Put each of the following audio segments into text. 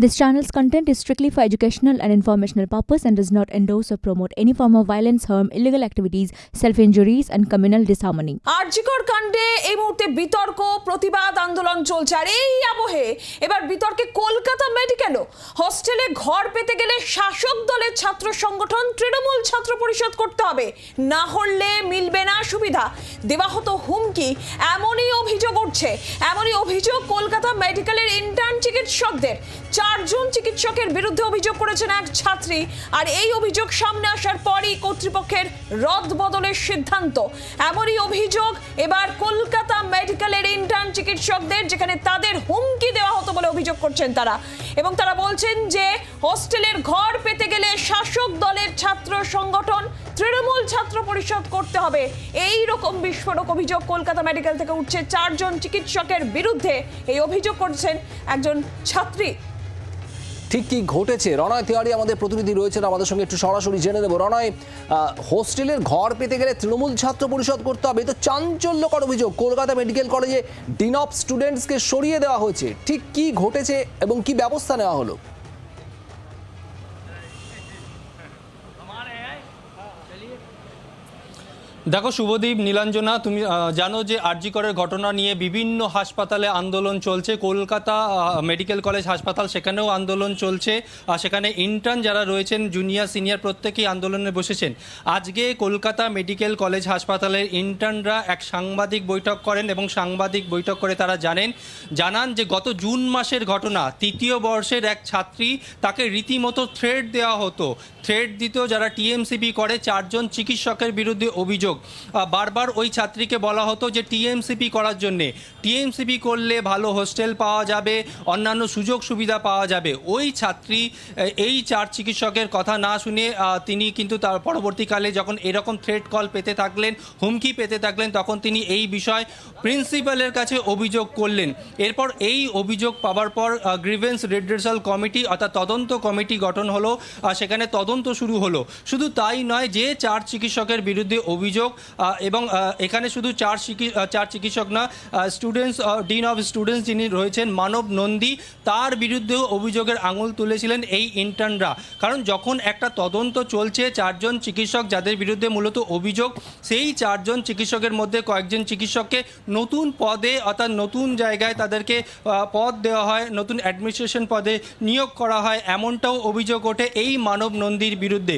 This channel's content is strictly for educational and informational purpose and does not endorse or promote any form of violence, harm, illegal activities, self-injuries and communal disharmony. RG Kar কাণ্ডে এই মুহূর্তে বিতর্ক প্রতিবাদ আন্দোলন চলছে আর এই আবহে এবার বিতর্কে কলকাতা মেডিকেলও হস্টেলে ঘর পেতে গেলে শাসক দলের ছাত্র সংগঠন তৃণমূল ছাত্র পরিষদ করতে হবে না হলে মিলবে না সুবিধা দেওয়া হতো হুমকি এমনই অভিযোগ উঠছে এমনই অভিযোগ কলকাতা মেডিকেলের ইন্টার্ন চিকিৎসকদের চারজন চিকিৎসকের বিরুদ্ধে অভিযোগ করেছেন এক ছাত্রী। আর এই অভিযোগ সামনে আসার পরই কর্তৃপক্ষের রদ বদলের সিদ্ধান্ত। এমনই অভিযোগ এবার কলকাতা মেডিকেলের ইন্টার্ন চিকিৎসকদের, যেখানে তাদের হুমকি দেওয়া হতো বলে অভিযোগ করছেন তারা। এবং তারা বলছেন যে, হোস্টেলের ঘর পেতে গেলে শাসক দলের ছাত্র সংগঠন তৃণমূল ছাত্র পরিষদ করতে হবে। এই রকম বিস্ফোরক অভিযোগ কলকাতা মেডিকেল থেকে উঠছে। চারজন চিকিৎসকের বিরুদ্ধে এই অভিযোগ করছেন একজন ছাত্রী। ঠিক কি ঘটেছে? রনয় তিওয়ারি আমাদের প্রতিনিধি রয়েছেন, আমাদের সঙ্গে একটু সরাসরি জেনে নেব। রনয় হোস্টেলের ঘর পেতে গেলে তৃণমূল ছাত্র পরিষদ করতে হবে। তো চাঞ্চল্যকর অভিযোগ। কলকাতা মেডিকেল কলেজে ডিন অফ স্টুডেন্টসকে সরিয়ে দেওয়া হয়েছে। ঠিক কি ঘটেছে এবং কি ব্যবস্থা নেওয়া হলো? দেখো, শুভদীপ, নীলাঞ্জনা, তুমি জানো যে আরজিকরের ঘটনা নিয়ে বিভিন্ন হাসপাতালে আন্দোলন চলছে। কলকাতা মেডিকেল কলেজ হাসপাতাল সেখানেও আন্দোলন চলছে। সেখানে ইন্টার্ন যারা রয়েছেন জুনিয়র সিনিয়র প্রত্যেকেই আন্দোলনে বসেছেন। আজকে কলকাতা মেডিকেল কলেজ হাসপাতালের ইন্টার্নরা এক সাংবাদিক বৈঠক করেন এবং সাংবাদিক বৈঠক করে তারা জানেন, জানান যে গত জুন মাসের ঘটনা, তৃতীয় বর্ষের এক ছাত্রী তাকে রীতিমতো থ্রেড দেওয়া হতো। থ্রেড দিত যারা টিএমসিপি করে, চারজন চিকিৎসকের বিরুদ্ধে অভিযোগ। বারবার ওই ছাত্রীকে বলা হতো যে টিএমসিপি করার জন্যে। টিএমসিপি করলে ভালো হোস্টেল পাওয়া যাবে, অন্যান্য সুযোগ সুবিধা পাওয়া যাবে। ওই ছাত্রী এই চার চিকিৎসকের কথা না শুনে তিনি কিন্তু তার পরবর্তীকালে যখন এরকম থ্রেড কল পেতে থাকলেন, হুমকি পেতে থাকলেন, তখন তিনি এই বিষয় প্রিন্সিপালের কাছে অভিযোগ করলেন। এরপর এই অভিযোগ পাওয়ার পর গ্রিভেন্স রিড্রেসাল কমিটি অর্থাৎ তদন্ত কমিটি গঠন হলো সেখানে তদন্ত শুরু হলো। শুধু তাই নয়, যে চার চিকিৎসকের বিরুদ্ধে অভিযোগ আহ, এবং এখানে শুধু চার চার চিকিৎসক না স্টুডেন্টস ডিন অফ স্টুডেন্টস যিনি রয়েছেন মানব নন্দী তার বিরুদ্ধেও অভিযোগের আঙুল তুলেছিলেন এই ইন্টার্নরা কারণ যখন একটা তদন্ত চলছে চারজন চিকিৎসক যাদের বিরুদ্ধে মূলত অভিযোগ সেই চারজন চিকিৎসকের মধ্যে কয়েকজন চিকিৎসককে নতুন পদে অর্থাৎ নতুন জায়গায় তাদেরকে পদ দেওয়া হয় নতুন অ্যাডমিনিস্ট্রেশন পদে নিয়োগ করা হয় এমনটাও অভিযোগ ওঠে এই মানব নন্দীর বিরুদ্ধে।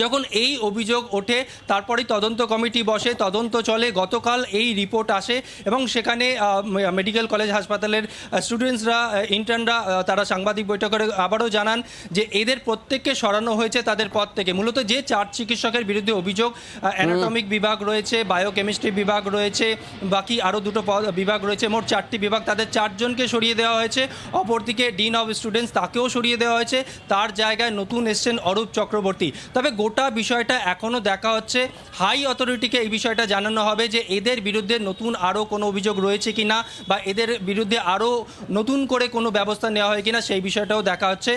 যখন এই অভিযোগ ওঠে তারপরেই তদন্ত কমিটি বসে তদন্ত চলে গতকাল এই রিপোর্ট আসে এবং সেখানে মেডিকেল কলেজ হাসপাতালের স্টুডেন্টসরা ইন্টার্নরা তারা সাংবাদিক বৈঠকে আবারও জানান যে এদের প্রত্যেককে সরানো হয়েছে তাদের পদ থেকে। মূলত যে চার চিকিৎসকের বিরুদ্ধে অভিযোগ অ্যানাটমিক বিভাগ রয়েছে বায়োকেমিস্ট্রি বিভাগ রয়েছে বাকি আরও দুটো পদ বিভাগ রয়েছে মোট চারটি বিভাগ তাদের চারজনকে সরিয়ে দেওয়া হয়েছে। অপরদিকে ডিন অফ স্টুডেন্টস তাকেও সরিয়ে দেওয়া হয়েছে। তার জায়গায় নতুন এসছেন অরূপ চক্রবর্তী। তবে গোটা বিষয়টা এখনও দেখা হচ্ছে। হাই অথরিটিকে এই বিষয়টা জানানো হবে যে এদের বিরুদ্ধে নতুন আরও কোনো অভিযোগ রয়েছে কিনা বা এদের বিরুদ্ধে আরও নতুন করে কোনো ব্যবস্থা নেওয়া হয় কিনা সেই বিষয়টাও দেখা হচ্ছে।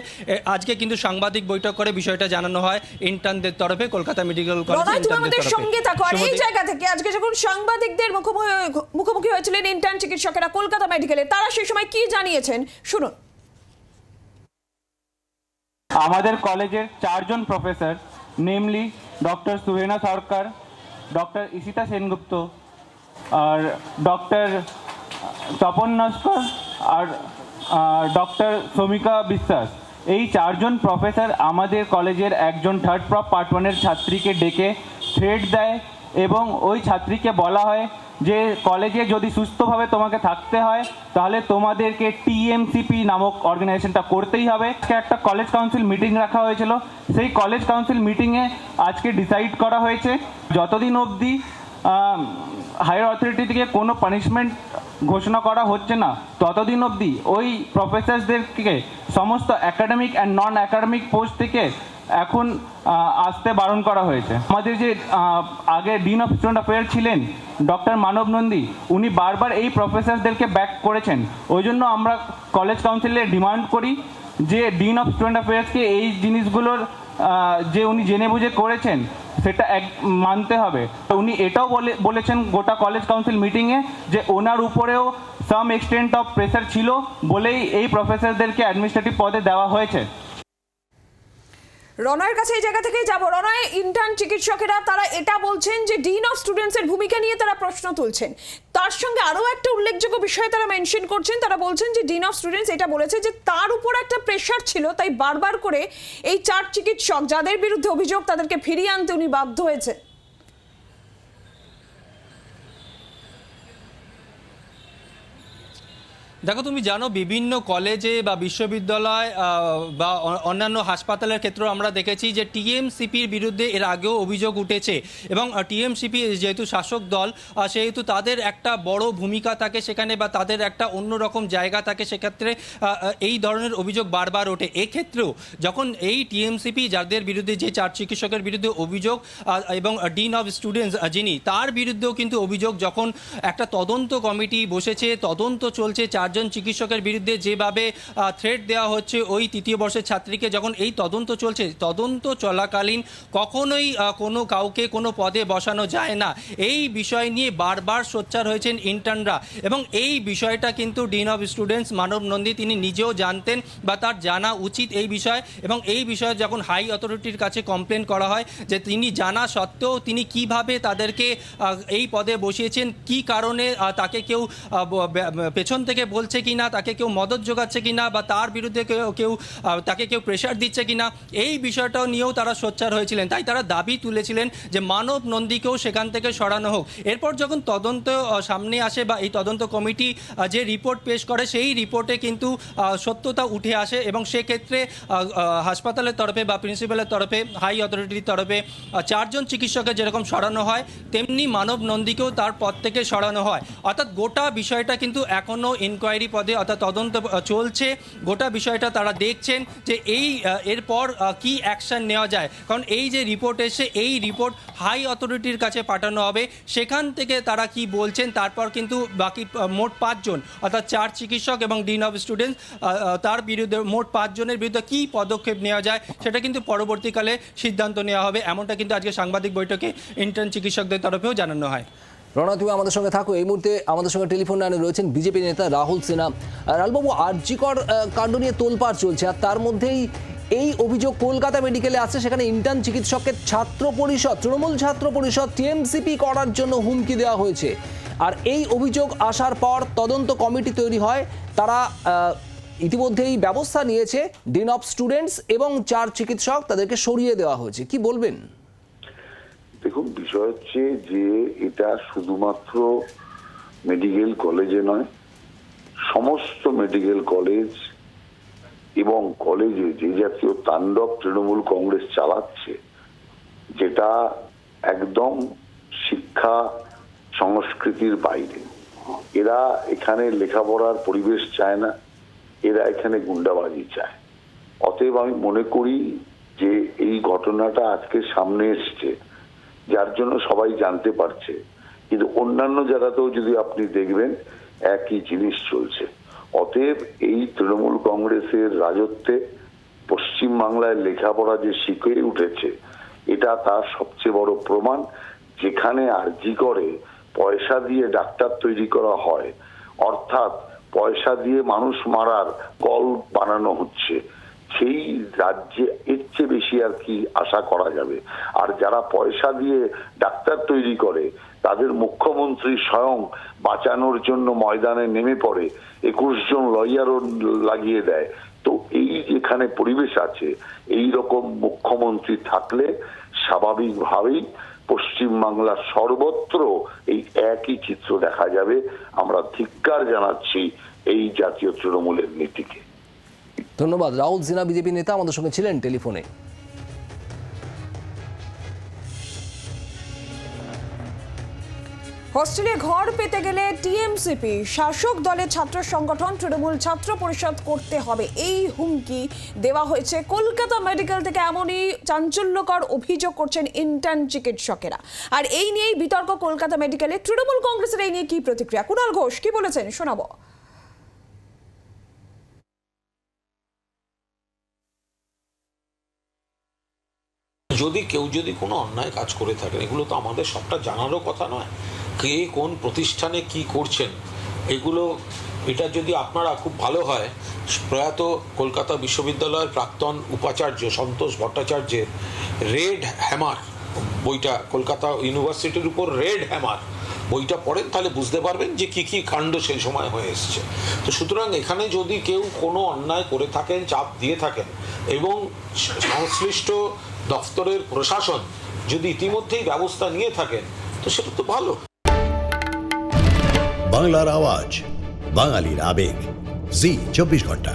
আজকে কিন্তু সাংবাদিক বৈঠক করে বিষয়টা জানানো হয় ইন্টার্নদের তরফে কলকাতা মেডিকেল কলেজ সঙ্গে থাকো আর এই জায়গা থেকে আজকে যখন সাংবাদিকদের মুখোমুখি মুখোমুখি হয়েছিলেন ইন্টার্ন চিকিৎসকেরা কলকাতা মেডিকেলে তারা সেই সময় কি জানিয়েছেন? শুনুন। আমাদের কলেজের চারজন professor namely doctor Suhena Sarkar doctor Ishita Sengupta আর ডক্টর তপন নস্কর আর ডক্টর শ্রমিকা বিশ্বাস এই চারজন প্রফেসর আমাদের কলেজের একজন থার্ড প্রপ পার্ট ওয়ানের ছাত্রীকে ডেকে থ্রেড দেয় এবং ওই ছাত্রীকে বলা হয় যে কলেজে যদি সুস্থভাবে তোমাকে থাকতে হয়, তাহলে তোমাদেরকে টিএমসিপি নামক অর্গানাইজেশনটা করতেই হবে। একটা কলেজ কাউন্সিল মিটিং রাখা হয়েছিল। সেই কলেজ কাউন্সিল মিটিংয়ে আজকে ডিসাইড করা হয়েছে, যতদিন অবধি হায়ার অথরিটি থেকে কোনো পানিশমেন্ট ঘোষণা করা হচ্ছে না, ততদিন অবধি ওই প্রফেসরসদেরকে সমস্ত academic and non academic post থেকে এখন আসতে বারণ করা হয়েছে। আমাদের যে আগে ডিন অফ স্টুডেন্ট অ্যাফেয়ার ছিলেন ডক্টর মানব নন্দী, উনি বারবার এই প্রফেসরদেরকে ব্যাক করেছেন। ওই জন্য আমরা কলেজ কাউন্সিলে ডিমান্ড করি যে ডিন অফ স্টুডেন্ট অ্যাফেয়ার্সকে এই জিনিসগুলোর যে উনি জেনে বুঝে করেছেন, সেটা এক, মানতে হবে। উনি এটাও বলে, বলেছেন গোটা কলেজ কাউন্সিল মিটিংয়ে যে ওনার উপরেও সাম এক্সটেন্ট অফ প্রেসার ছিল বলেই এই প্রফেসরদেরকে অ্যাডমিনিস্ট্রেটিভ পদে দেওয়া হয়েছে। রনয়ের কাছে এই জায়গা থেকে যাব। রনয় ইন্টার্ন চিকিৎসকেরা তারা এটা বলছেন যে ডিন অফ স্টুডেন্টসের ভূমিকা নিয়ে তারা প্রশ্ন তুলছেন। তার সঙ্গে আরও একটা উল্লেখযোগ্য বিষয় তারা মেনশন করছেন। তারা বলছেন যে ডিন অফ স্টুডেন্টস এটা বলেছে যে তার উপর একটা প্রেশার ছিল, তাই বারবার করে এই চার চিকিৎসক যাদের বিরুদ্ধে অভিযোগ তাদেরকে ফিরিয়ে আনতে উনি বাধ্য হয়েছে। দেখো, তুমি জানো, বিভিন্ন কলেজে বা বিশ্ববিদ্যালয় বা অন্যান্য হাসপাতালের ক্ষেত্রেও আমরা দেখেছি যে টিএমসিপির বিরুদ্ধে এর আগেও অভিযোগ উঠেছে। এবং টিএমসিপি যেহেতু শাসক দল সেহেতু তাদের একটা বড় ভূমিকা থাকে সেখানে বা তাদের একটা অন্যরকম জায়গা থাকে সেক্ষেত্রে এই ধরনের অভিযোগ বারবার ওঠে। এক্ষেত্রেও যখন এই টিএমসিপি যাদের বিরুদ্ধে, যে চার চিকিৎসকের বিরুদ্ধে অভিযোগ এবং ডিন অফ স্টুডেন্টস যিনি, তার বিরুদ্ধেও কিন্তু অভিযোগ যখন একটা তদন্ত কমিটি বসেছে, তদন্ত চলছে চারজন চিকিৎসকের বিরুদ্ধে যেভাবে থ্রেট দেওয়া হচ্ছে, ওই তৃতীয় বর্ষের ছাত্রীকে যখন এই তদন্ত চলছে, তদন্ত চলাকালীন কখনোই কোনো কাউকে কোনো পদে বসানো যায় না। এই বিষয় নিয়ে বারবার সোচ্চার হয়েছেন ইন্টার্নরা এবং এই বিষয়টা কিন্তু dean of students Manab Nandi তিনি নিজেও জানতেন বা তার জানা উচিত এই বিষয় এবং এই বিষয়ে যখন হাই অথরিটির কাছে কমপ্লেন করা হয় যে তিনি জানা সত্ত্বেও তিনি কীভাবে তাদেরকে এই পদে বসিয়েছেন, কি কারণে তাকে কেউ পেছন থেকে বলছে কি না তাকে কেউ মদত যোগাচ্ছে কি না বা তার বিরুদ্ধে কেউ কেউ তাকে কেউ প্রেশার দিচ্ছে কি না এই বিষয়টাও নিয়েও তারা সোচ্চার হয়েছিলেন। তাই তারা দাবি তুলেছিলেন যে মানব নন্দীকেও সেখান থেকে সরানো হোক। এরপর যখন তদন্ত সামনে আসে বা এই তদন্ত কমিটি যে রিপোর্ট পেশ করে, সেই রিপোর্টে কিন্তু সত্যতা উঠে আসে এবং সেক্ষেত্রে হাসপাতালের তরফে বা প্রিন্সিপালের তরফে হাই অথরিটির তরফে চারজন চিকিৎসকের যেরকম সরানো হয়, তেমনি মানব নন্দীকেও তার পদ থেকে সরানো হয়। অর্থাৎ গোটা বিষয়টা কিন্তু এখনও ইনকোয়ারি পদে অর্থাৎ তদন্ত চলছে। গোটা বিষয়টা তারা দেখছেন যে এই এরপর কি অ্যাকশন নেওয়া যায়। কারণ এই যে রিপোর্ট এসে, এই রিপোর্ট হাই অথরিটির কাছে পাঠানো হবে, সেখান থেকে তারা কি বলছেন, তারপর কিন্তু বাকি মোট পাঁচজন, অর্থাৎ চার চিকিৎসক এবং ডিন অফ স্টুডেন্টস তার বিরুদ্ধে মোট পাঁচজনের বিরুদ্ধে কি পদক্ষেপ নেওয়া যায়, সেটা কিন্তু পরবর্তীকালে সিদ্ধান্ত নেওয়া হবে। এমনটা কিন্তু আজকে সাংবাদিক বৈঠকে ইন্টার্ন চিকিৎসকদের তরফেও জানানো হয়। রণা তুমি আমাদের সঙ্গে থাকো। এই মুহূর্তে আমাদের সঙ্গে টেলিফোন লাইনে রয়েছেন বিজেপি নেতা রাহুল সিনহা। আর লালবাবু আরজিকর কাণ্ড নিয়ে তোলপাড় চলছে, আর তার মধ্যেই এই অভিযোগ কলকাতা মেডিকেলে আছে সেখানে ইন্টার্ন চিকিৎসককে ছাত্র পরিষদ, তৃণমূল ছাত্র পরিষদ, টিএমসিপি করার জন্য হুমকি দেওয়া হয়েছে। আর এই অভিযোগ আসার পর তদন্ত কমিটি তৈরি হয়। তারা ইতিমধ্যেই ব্যবস্থা নিয়েছে। ডিন অফ স্টুডেন্টস এবং চার চিকিৎসক তাদেরকে সরিয়ে দেওয়া হয়েছে। কি বলবেন? দেখুন, বিষয় হচ্ছে যে এটা শুধুমাত্র মেডিকেল কলেজে নয়, সমস্ত মেডিকেল কলেজ এবং কলেজে যে জাতীয় তাণ্ডব তৃণমূল কংগ্রেস চালাচ্ছে, যেটা একদম শিক্ষা সংস্কৃতির বাইরে। এরা এখানে লেখাপড়ার পরিবেশ চায় না, এরা এখানে গুন্ডাবাজি চায়। অতএব আমি মনে করি যে এই ঘটনাটা আজকে সামনে এসছে। যার জন্য সবাই জানতে পারছে। কিন্তু অন্যান্য জায়গাতেও যদি আপনি দেখবেন, একই জিনিস চলছে। অতএব এই তৃণমূল কংগ্রেসের রাজত্বে পশ্চিম বাংলায় লেখাপড়া যে শিখে উঠেছে, এটা তার সবচেয়ে বড় প্রমাণ। যেখানে আর্জি করে পয়সা দিয়ে ডাক্তার তৈরি করা হয়, অর্থাৎ পয়সা দিয়ে মানুষ মারার কল বানানো হচ্ছে। সেই রাজ্যে এর চেয়ে বেশি আর কি আশা করা যাবে। আর যারা পয়সা দিয়ে ডাক্তার তৈরি করে, তাদের মুখ্যমন্ত্রী স্বয়ং বাঁচানোর জন্য ময়দানে নেমে পড়ে, একুশ জন লয়ারও লাগিয়ে দেয়। তো এই যেখানে পরিবেশ আছে, এই রকম মুখ্যমন্ত্রী থাকলে স্বাভাবিকভাবেই পশ্চিমবাংলার সর্বত্র এই একই চিত্র দেখা যাবে। আমরা ধিক্কার জানাচ্ছি এই জাতীয় তৃণমূলের নীতিকে। ধন্যবাদ। রাহুল সিনহা বিজেপি নেতা আমাদের সঙ্গে ছিলেন টেলিফোনে। হোস্টেলে ঘর পেতে গেলে টিএমসিপি, শাসক দলের ছাত্র সংগঠন, তৃণমূল ছাত্র পরিষদ করতে হবে। এই হুমকি দেওয়া হয়েছে। কলকাতা মেডিকেল থেকে এমনই চাঞ্চল্যকর অভিযোগ করছেন ইন্টার্ন চিকিৎসকেরা। আর এই নিয়েই বিতর্ক কলকাতা মেডিকেলে। তৃণমূল কংগ্রেসের এই নিয়ে কি প্রতিক্রিয়া? কুণাল ঘোষ, কি বলেছেন? শোনাবো। যদি কেউ যদি কোনো অন্যায় কাজ করে থাকেন, এগুলো তো আমাদের সবটা জানারও কথা নয়। কে কোন প্রতিষ্ঠানে কি করছেন, এগুলো, এটা যদি আপনারা খুব ভালো হয়, প্রয়াত কলকাতা বিশ্ববিদ্যালয়ের প্রাক্তন উপাচার্য সন্তোষ ভট্টাচার্যের রেড হ্যামার বইটা, কলকাতা ইউনিভার্সিটির উপর রেড হ্যামার বইটা পড়েন, তাহলে বুঝতে পারবেন যে কি কি কাণ্ড সেই সময় হয়ে এসছে। তো সুতরাং এখানে যদি কেউ কোনো অন্যায় করে থাকেন, চাপ দিয়ে থাকেন এবং সংশ্লিষ্ট দফতরের প্রশাসন যদি ইতিমধ্যেই ব্যবস্থা নিয়ে থাকেন, তো সেটা তো ভালো। বাংলার আওয়াজ, বাঙালির আবেগ। জি, চব্বিশ ঘণ্টা।